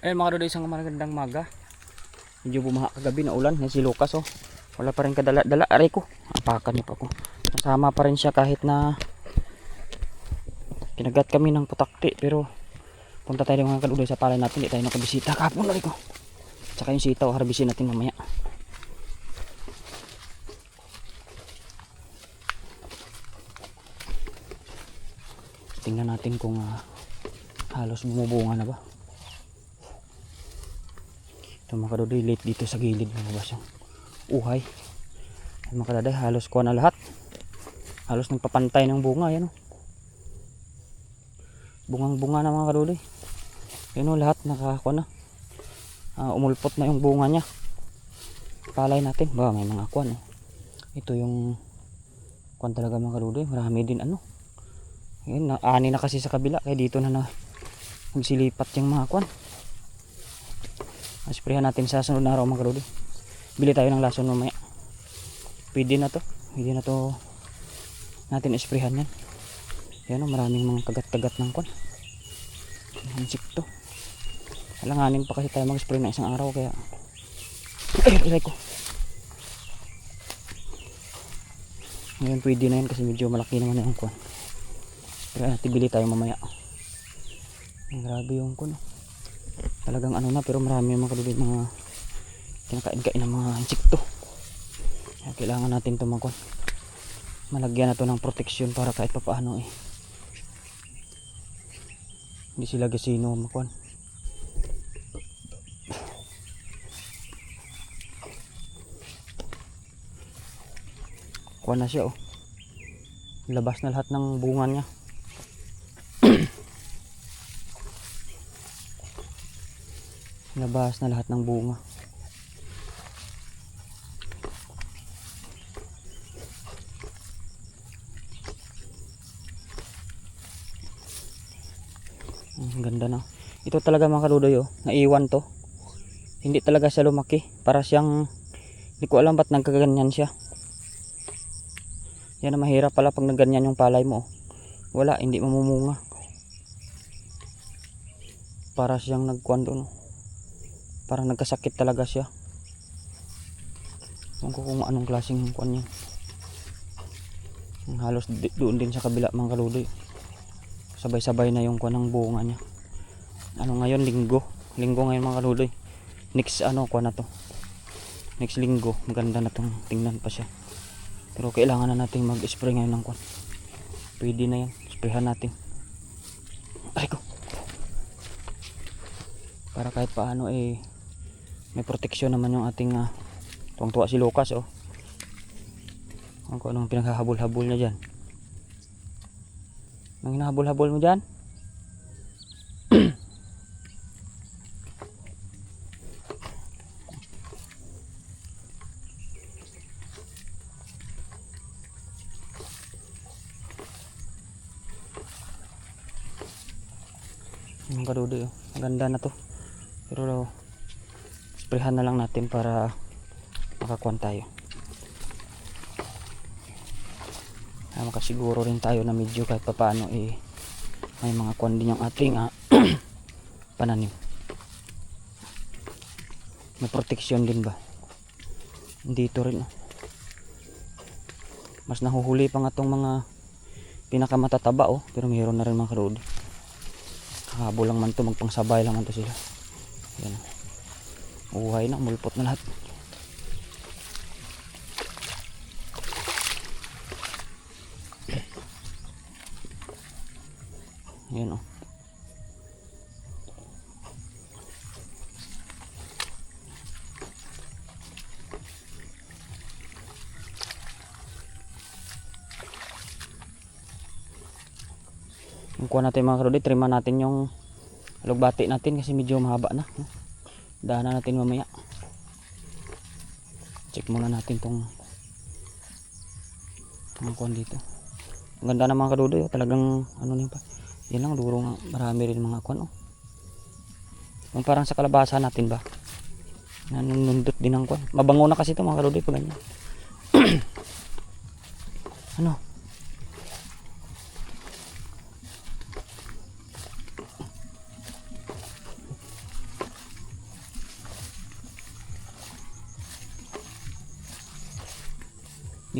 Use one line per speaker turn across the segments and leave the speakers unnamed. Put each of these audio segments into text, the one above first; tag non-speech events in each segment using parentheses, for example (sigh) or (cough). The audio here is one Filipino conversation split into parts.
Ayun mga kadudoy, isang magandang maga. Medyo bumaha kagabi na ulan. Yan si Lucas oh. Wala pa rin kadala-dala. Aray ko. Apakan niya pa ko. Nasama pa rin siya kahit na kinagat kami ng putakti. Pero punta tayo mga kadudoy sa palay natin. Hindi tayo nakabisita. Kapon na ko. Tsaka yung sitaw. Harbisin natin mamaya. Tingnan natin kung ah, halos bumubunga na ba. Ito mga kadodoy, late dito sa gilid mga bas yung uhay. Ay, mga kadaday, halos kuha na lahat. Halos nagpapantay ng bunga, yan o. Bungang bunga na mga kadodoy. Yan o, lahat nakakuha na. Ah, umulpot na yung bunga niya. Palay natin, ba may mga kuwan eh. Ito yung kuwan talaga mga kadodoy, marami din ano. Yan, na, ani na kasi sa kabila, kaya dito na na nagsilipat yung mga kuwan. Asprehan natin sa sunod na araw mga karudi. Bili tayo ng lason mamaya. Pwede na to. Pwede na to natin isprehan yan. Yan o, maraming mga kagat-kagat ng kwan. Insekto. Alanganin pa kasi tayo mag-spray na isang araw kaya ay, ilay ko. Ngayon pwede na yan kasi medyo malaki naman na yung kwan. Kaya natin bili tayo mamaya. Grabe yung kwan. oh talagang ano na pero marami mga kalulid mga kinakain-kain ng mga insekto. Kaya kailangan natin tumakon malagyan na to ng proteksyon para kahit pa paano eh. Hindi sila gasino makon kuha na siya oh. Labas na lahat ng bunga niya Nabahas na lahat ng bunga. Ang ganda na. Ito talaga mga kaludoy oh. Naiwan to. Hindi talaga siya lumaki. Para siyang hindi ko alam ba't nagkaganyan siya. Yan na mahirap pala pag nagganyan yung palay mo. oh. Wala, hindi mamumunga. Para siyang nagkuhan doon. oh parang nagkasakit talaga siya. Ewan ko kung anong klaseng kuan yan halos doon din sa kabila mga kaludoy sabay sabay na yung kuan ng bunga niya. Ano ngayon? Linggo. Linggo ngayon mga kaludoy next ano kuan na to? Next linggo maganda na tong tingnan pa siya. Pero kailangan na natin mag spray ngayon ng kuan pwede na yan. Sprayhan natin. Ay ko. Para kahit paano eh may proteksyon naman yung ating uh, tuwang tuwa si Lucas oh. Ang kung anong pinaghahabol-habol niya dyan. Anong hinahabol-habol mo dyan? (clears throat) Yung kadudoy oh. Maganda na to sprayhan na lang natin para makakuan tayo. Ah, makasiguro rin tayo na medyo kahit pa paano eh may mga kuan din yung ating ah, (clears throat) pananim. May proteksyon din ba? Dito rin oh. mas nahuhuli pa nga tong mga pinakamatataba oh pero mayroon na rin mga karodi habol lang man to magpangsabay lang man to sila. Yan uhay na mulpot na lahat. Yan oh. Yung kuha natin mga karodi. Trima natin yung lugbati natin kasi medyo mahaba na? Daanan natin mamaya. Check muna natin tong kuhan dito. Ang ganda ng mga kadudoy oh. talagang ano niya pa. Yan lang duro nga marami rin mga kuhan oh. parang sa kalabasa natin ba? Nanundot din ang kuhan mabango na kasi ito mga kadudoy pag ganyan. (clears throat) Ano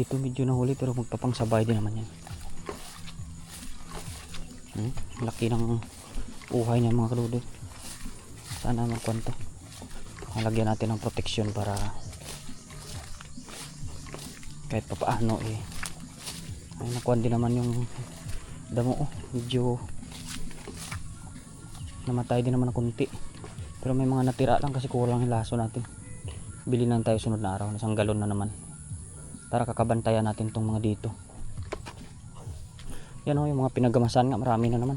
Dito medyo nahuli pero magpapangsabay din naman yan. Hmm? Laki ng uhay niya mga kaludoy. Sana magkwento. Halagyan natin ng protection para kahit pa paano eh ay nakuha din naman yung damo oh. medyo namatay din naman ng kunti pero may mga natira lang kasi kulang yung laso natin bili lang tayo sunod na araw isang galon na naman para kakabantayan natin tong mga dito yan oh yung mga pinagamasan nga marami na naman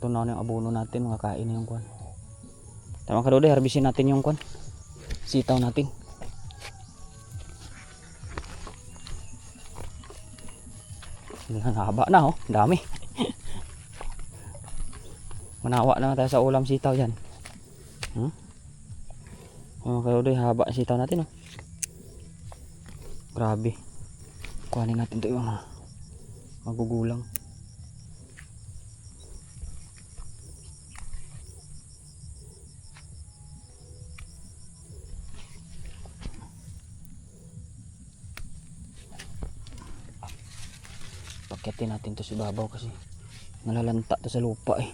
ito na yung abono natin mga kain yung kwan tama ka Dode, harbisin natin yung kwan sitaw natin haba na oh. Dami. (laughs) Manawa na tayo sa ulam sitaw yan. Hmm? Kayo doy, haba ang sitaw natin oh. Grabe. Kuhanin natin to yung mga magugulang. Pakyatin natin to sa ibabaw kasi nalalanta to sa lupa eh.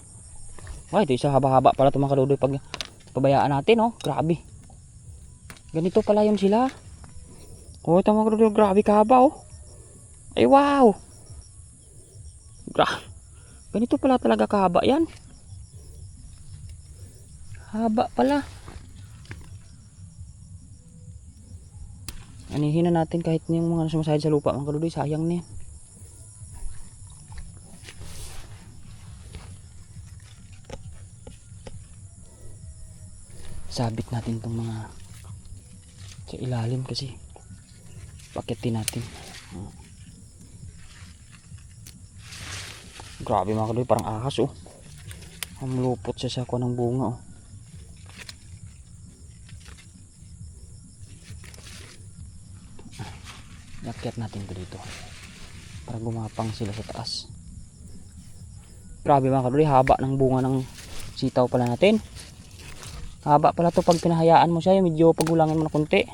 Ay, ito isa haba-haba pala ito mga kaludoy pag pabayaan natin oh. Grabe. Ganito pala yun sila. Oh, ito mga kaludoy, grabe kahaba oh. Ay wow. Gra Ganito pala talaga kahaba yan. Haba pala. Anihin na natin kahit yung mga sumasayad sa lupa mga kaludoy, sayang na yan. sabit natin tong mga sa ilalim kasi. Pakitin natin. Grabe mga kadoy parang ahas oh. Ang lupot siya sa kuha ng bunga oh. Yakyat natin to dito. Para gumapang sila sa taas. Grabe mga kadoy haba ng bunga ng sitaw pala natin Haba pala to pag pinahayaan mo siya, medyo pagulangin mo na konti.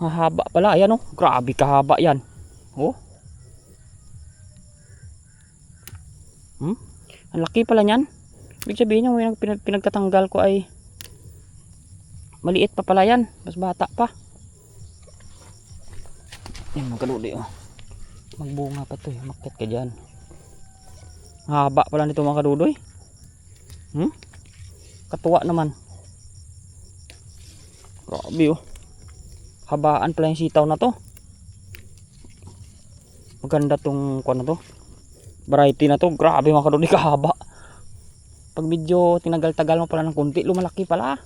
Haba pala, ayan oh. Grabe kahaba yan. Oh. Hmm? Ang laki pala niyan. Ibig sabihin niya, pinag pinagtatanggal ko ay maliit pa pala yan. Mas bata pa. Yan mga kaluli oh. Magbunga pa to eh. Makit ka dyan. Haba pala nito mga kadudoy. Hmm? Katuwa naman. Grabe oh. Habaan pala yung sitaw na to. Maganda tong kuan na to. Variety na to. Grabe mga kaduli kahaba. Pag medyo tinagal-tagal mo pala ng kunti lumalaki pala.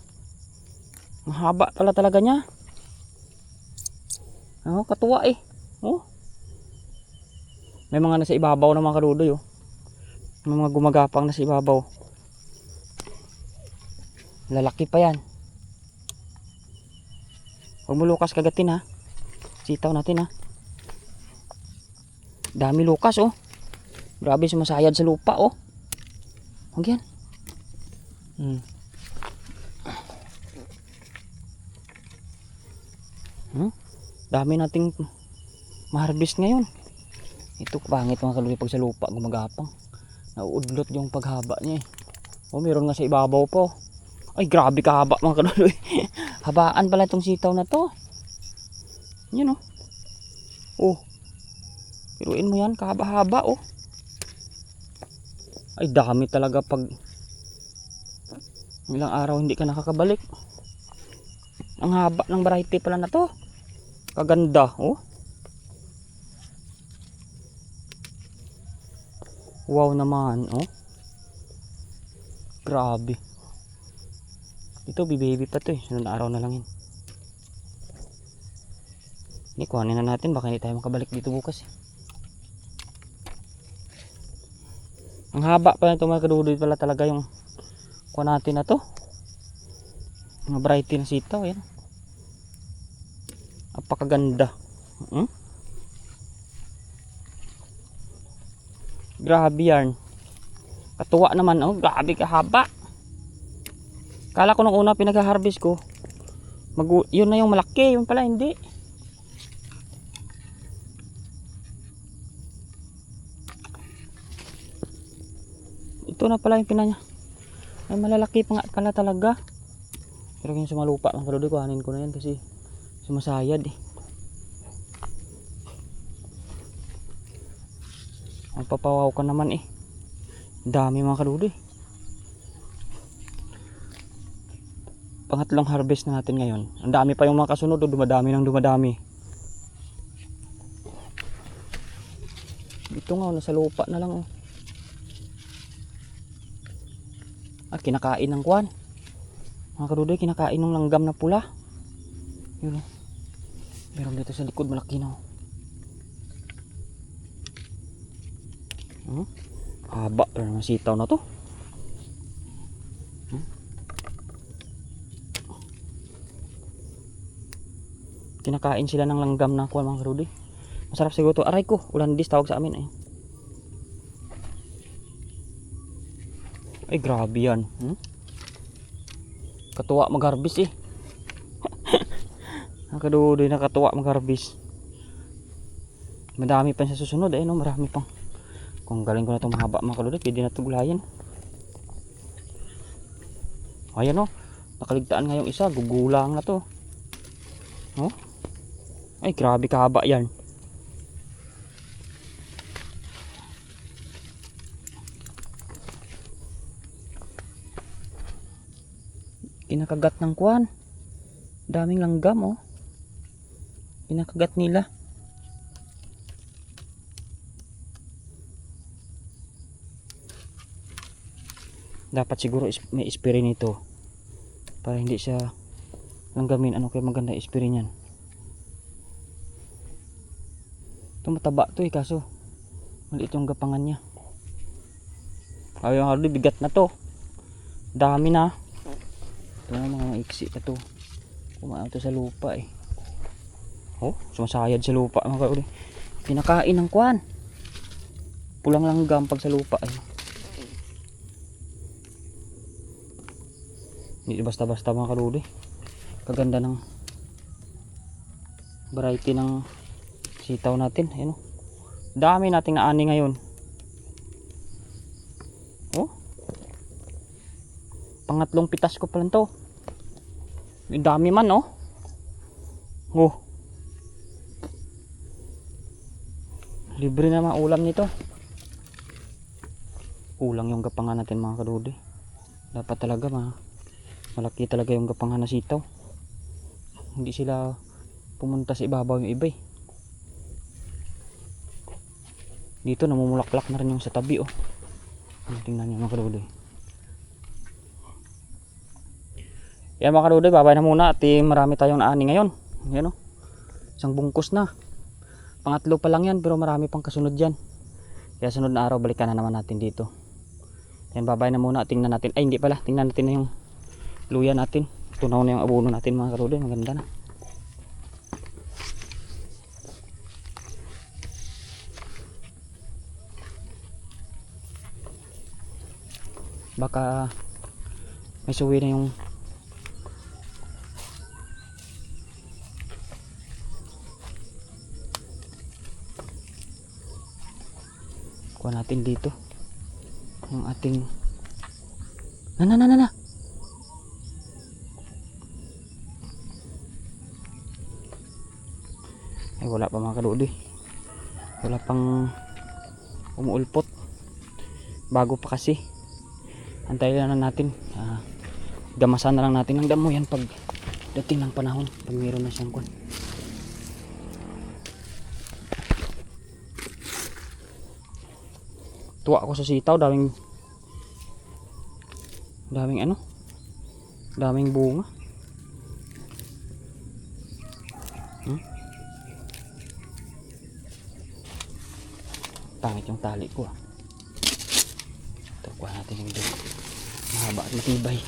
Mahaba pala talaga niya. Oh katuwa eh. Oh. May mga nasa ibabaw na mga kadudoy oh. May mga gumagapang nasa ibabaw Lalaki pa yan. Huwag mo lukas kagatin ha. Sitaw natin ha. Dami lukas oh. Grabe sumasayad sa lupa oh. Huwag yan. Hmm. Hmm? Dami nating maharbis ngayon. Ito pangit mga kaluli pag sa lupa gumagapang. Nauudlot yung paghaba niya eh. Oh, meron nga sa ibabaw po. Ay, grabe kahaba mga kanuloy. (laughs) Habaan pala itong sitaw na to. Yan oh. Oh. Piruin mo yan, kahaba-haba oh. Ay, dami talaga pag ilang araw hindi ka nakakabalik. Ang haba ng variety pala na to. Kaganda oh. Wow naman oh. Grabe. Ito, baby pa to eh. Na araw na lang yun. Hindi, kuhanin na natin. Baka hindi tayo makabalik dito bukas eh. Ang haba pa na ito mga kadudoy pala talaga yung kuha natin na to. Mga variety ng sitaw. Yan. Napakaganda. Hmm? Grabe yan. Katuwa naman. Oh, grabe kahaba. Kala ko nung una pinag-harvest ko, Mag yun na yung malaki, yun pala hindi. Ito na pala yung pinanya. Ay malalaki pa nga pala talaga. Pero yung sumalupa mga kalodi, kuhanin ko na yan kasi sumasayad eh. Ang papawaw ka naman eh. Dami mga kalodi. Pangatlong harvest na natin ngayon. Ang dami pa yung mga kasunod, oh, dumadami ng dumadami. Ito nga, oh, nasa lupa na lang oh. Ah, kinakain ng kwan. Mga kadudoy, kinakain ng langgam na pula. Yun oh. Meron dito sa likod, malaki na oh. Hmm? Haba, pero naman sitaw na to. Kinakain sila ng langgam na kwan mga kadudoy. Masarap siguro to. Aray ko, ulandis tawag sa amin eh. Ay, grabe yan. Hmm? Katuwa magharbis eh. (laughs) Nakadudoy nakatuwa magharbis. Madami pa sa susunod eh, no? Marami pang. Kung galing ko na itong mahaba mga kaludoy, pwede na ito gulayan. Ayan o, nakaligtaan nga yung isa, gugulang na to. Oh? Ay, grabe kahaba yan. kinakagat ng kwan daming langgam oh. Kinakagat nila. Dapat siguro may spray nito para hindi siya langgamin. Ano kaya maganda spray niyan ito to eh kaso maliit yung gapangan niya ayaw nga bigat na to dami na ito na mga maiksi pa to. Kumaan to sa lupa eh. Oh, sumasayad sa lupa mga kauli. Pinakain ng kwan. Pulang langgam pag sa lupa eh. Hindi basta-basta mga kaluli. Kaganda ng variety ng sitaw natin. Ayan oh. Dami nating naani ngayon. Oh, pangatlong pitas ko pa lang to. Yung dami man oh. Oh. Libre na mga ulam nito. Kulang yung gapangan natin mga kadudi dapat talaga ma malaki talaga yung gapangan na sitaw. Hindi sila pumunta sa ibabaw yung iba eh dito namumulaklak na rin yung sa tabi oh tingnan nyo mga kadudi Yan mga kadudoy, babay na muna at eh, marami tayong naani ngayon. Yan o. Isang bungkus na. Pangatlo pa lang yan pero marami pang kasunod dyan. Kaya sunod na araw balikan na naman natin dito. Yan babay na muna. Tingnan natin. Ay hindi pala. Tingnan natin na yung luya natin. Tunaw na yung abono natin mga kadudoy. Maganda na. Baka may suwi na yung kuha natin dito. Yung ating na na na na na! Ay wala pa mga kadudi wala pang umuulpot bago pa kasi antayin lang natin. Ah, gamasan na lang natin ng damo yan pag dating ng panahon pag mayroon na siyang kwan. Tuwa ako sa sitaw daming daming ano? Daming bunga. Hmm? pangit yung tali ko ah Kuha natin yung doon. Mahaba at matibay.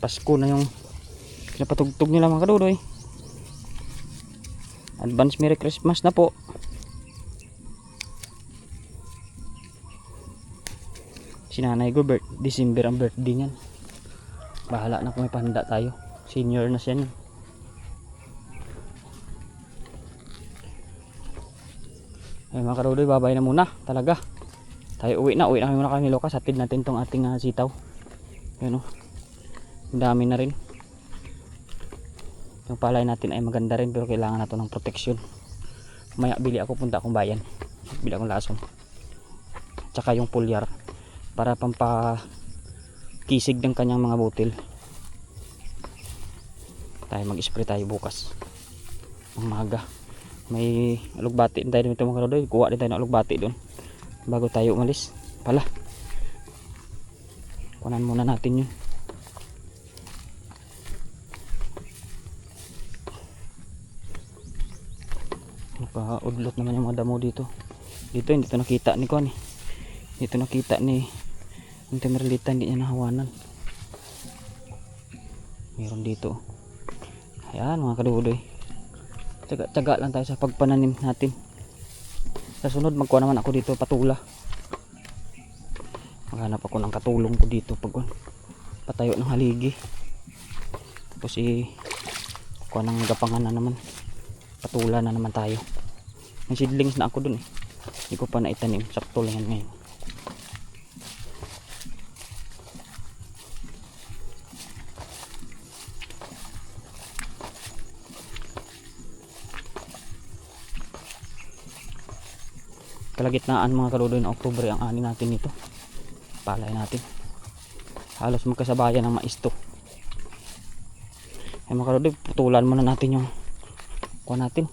Pasko na yung pinapatugtog nila mga kadudoy. Advance Merry Christmas na po. Si Nanay Gilbert, December ang birthday niyan. Bahala na kung may pahanda tayo. Senior na siya niyan. Ay mga karodoy, babay na muna talaga. Tayo uwi na, uwi na kami muna kami Lucas. Hatid natin tong ating ah, sitaw. Yan o. Ang dami na rin. Yung palay natin ay maganda rin pero kailangan nato ng protection. Maya bili ako punta akong bayan. Bili akong lason. Tsaka yung pulyar para pampa kisig ng kanyang mga butil. Tayo mag-spray tayo bukas. Umaga. May alugbati din tayo dito mga karodoy. Kuha din tayo ng alugbati doon. Bago tayo umalis. Pala. Kunan muna natin yun. Nakaudlot naman yung mga damo dito. Dito hindi to nakita ni eh. Dito nakita ni yung Temerlita hindi niya nahawanan. Meron dito. Ayan mga kadudoy. Tsaga-tsaga lang tayo sa pagpananim natin. Sa sunod magkuha naman ako dito patula. Maghanap ako ng katulong ko dito pag patayo ng haligi. Tapos i kuha ng gapangan na naman. Patula na naman tayo. May seedlings na ako dun eh. Hindi ko pa naitanim. Sakto lang yan ngayon. Kalagitnaan mga kaludoy ng Oktubre ang ani natin nito. Palay natin. Halos magkasabayan ng mais to ay mga kaludoy putulan muna natin yung kuha natin.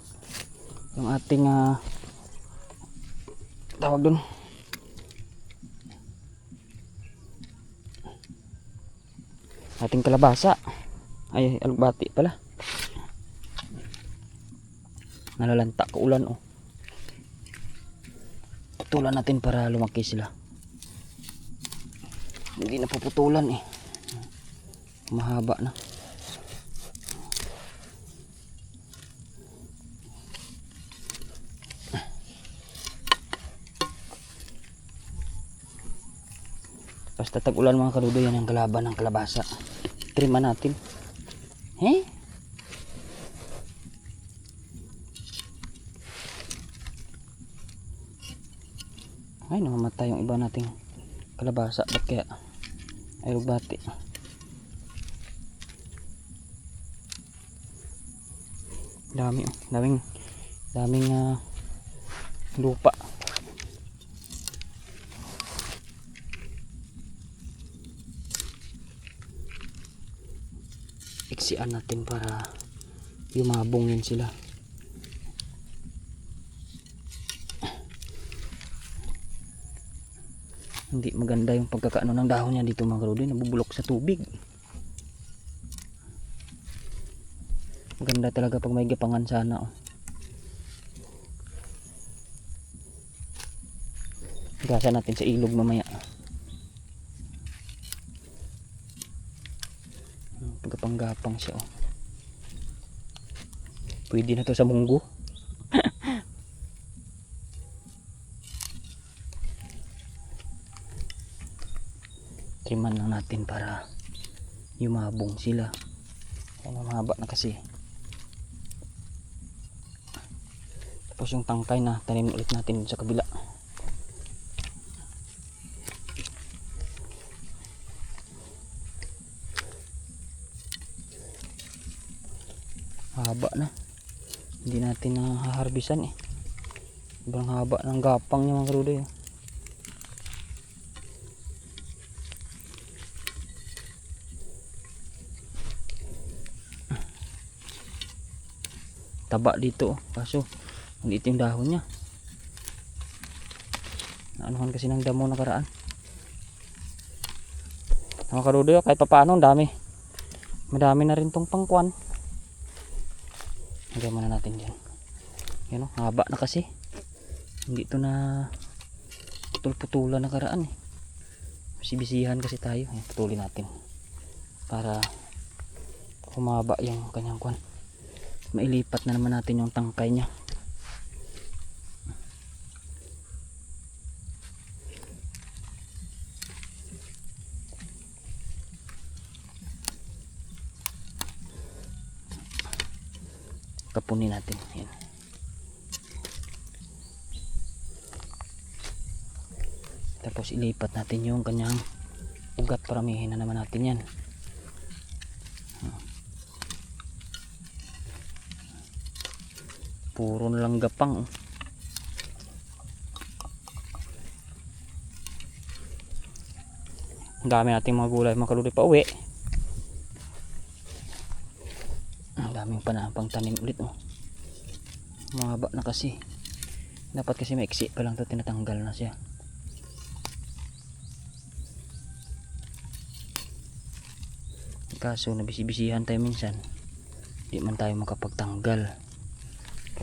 Yung ating ah, tawag dun. Ating kalabasa. Ay alugbati pala. Nalalanta ka ulan oh putulan natin para lumaki sila. Hindi na puputulan eh. Mahaba na. Basta tag ulan mga kaludo yan ang kalaban ng kalabasa. Trima natin. Eh ay namamatay yung iba nating kalabasa. Ba't kaya ay bati? Dami oh. daming daming ah, lupa. Iksian natin para yumabong yun sila hindi maganda yung pagkakaano ng dahon niya dito mga karudoy nabubulok sa tubig maganda talaga pag may gapangan sana oh. gasa natin sa ilog mamaya pagkapanggapang siya oh. pwede na to sa munggo triman lang natin para yumabong sila. Ayan, mahaba na kasi. Tapos yung tangkay na tanim ulit natin sa kabila. Haba na. Hindi natin nahaharbisan eh. Sobrang haba ng gapang niya mga karudoy oh. Taba dito oh. kaso maliit yung dahon niya. Naanuhan kasi ng damo nakaraan mga karudoy oh, kahit papaano ang dami. Madami na rin tong pangkwan lagay muna natin dyan. Yan oh, haba na kasi. Hindi to na putol-putulan nakaraan eh. Bisibisihan kasi tayo. Putulin natin. Para humaba yung kanyang kwan mailipat na naman natin yung tangkay niya. Kapunin natin. Yan. Tapos ilipat natin yung kanyang ugat. Paramihin na naman natin yan. Puro na lang gapang oh. ang dami nating mga gulay mga kaluli pa uwi ang daming panapang tanim ulit oh. mahaba na kasi. Dapat kasi maiksi pa lang to tinatanggal na siya. Kaso nabisibisihan tayo minsan. Di man tayo makapagtanggal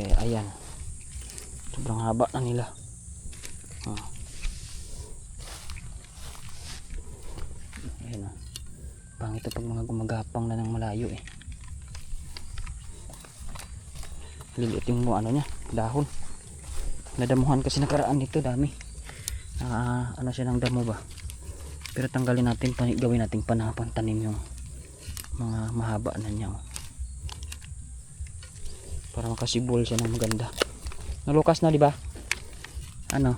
kaya ayan sobrang haba na nila ah. ayan ah. pangit pag mga gumagapang na ng malayo eh liliit yung mo ano niya dahon nadamuhan kasi nakaraan dito dami ah, ano siya ng damo ba pero tanggalin natin gawin natin panapang tanim yung mga mahaba na niya oh. Para makasibol siya ng maganda. Nalukas na di ba? Ano?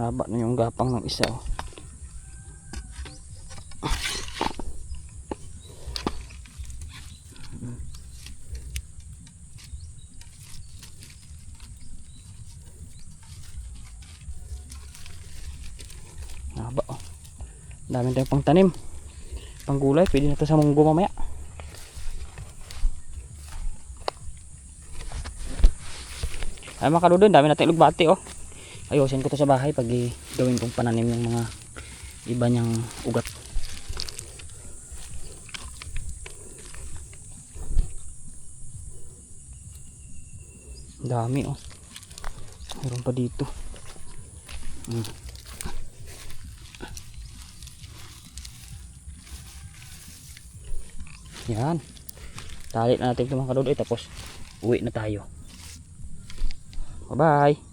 Haba na yung gapang ng isa oh. haba oh. Dami tayong pang tanim. Pang gulay pwede na to sa munggo mamaya. Ay mga kaludon dami natin lugbati oh. Ayusin ko to sa bahay pag gawin kong pananim yung mga iba niyang ugat. Dami oh. Meron pa dito. Hmm. Yan. Tali na natin ito mga kadudoy tapos uwi na tayo. Bye bye